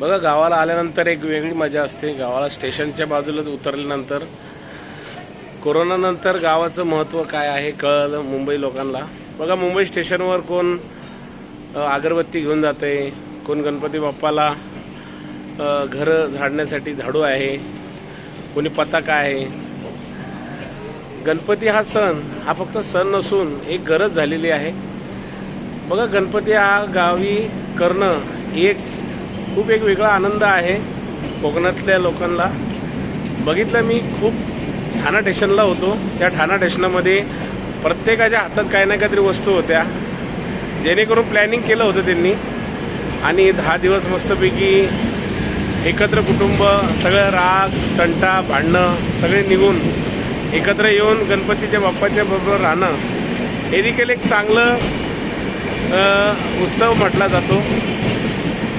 बघा गावाला आल्यानंतर एक वेगळी मजा असते. गावाला स्टेशनच्या बाजूलाच उतरल्यानंतर कोरोनानंतर गावाचं महत्त्व काय आहे कळलं मुंबई लोकांना. बघा मुंबई स्टेशनवर कोण अगरबत्ती घेऊन जाते कोण गणपती बाप्पाला घरं झाडण्यासाठी झाडू आहे कोणी पताका आहे. गणपती हा सण हा फक्त सण नसून एक गरज झालेली आहे. बघा गणपती हा गावी करणं ही एक खूप एक वेगळा आनंद आहे कोकणातल्या लोकांना. बघितलं मी खूप ठाणा स्टेशनला होतो. त्या ठाणा स्टेशनामध्ये प्रत्येकाच्या हातात काही ना काहीतरी वस्तू होत्या. जेणेकरून प्लॅनिंग केलं होतं त्यांनी. आणि दहा दिवस मस्तपैकी एकत्र कुटुंब सगळं राग तंटा भांडणं सगळे निघून एकत्र येऊन गणपतीच्या बाप्पाच्या बरोबर राहणं हे देखील एक चांगलं उत्सव म्हटला जातो.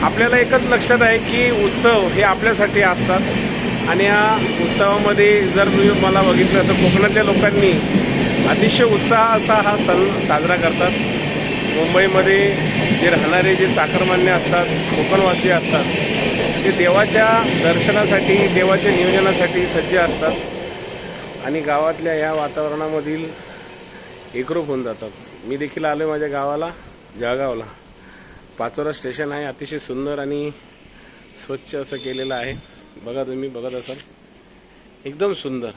आपल्याला एकच लक्षात आहे की उत्सव हे आपल्यासाठी असतात. आणि या उत्सवामध्ये जर तुम्ही मला बघितलं तर कोकणातल्या लोकांनी अतिशय उत्साह असा हा सण साजरा करतात. मुंबईमध्ये जे राहणारे जे चाकरमान्य असतात कोकणवासी असतात ते देवाच्या दर्शनासाठी देवाच्या नियोजनासाठी सज्ज असतात. आणि गावातल्या या वातावरणामधील एकरूप होऊन जातात. मी देखील आलो माझ्या गावाला जळगावला. पाचोरा स्टेशन आहे अतिशय सुंदर आणि स्वच्छ असं केलेलं आहे. बघा तुम्ही बघत असाल. एकदम सुंदर.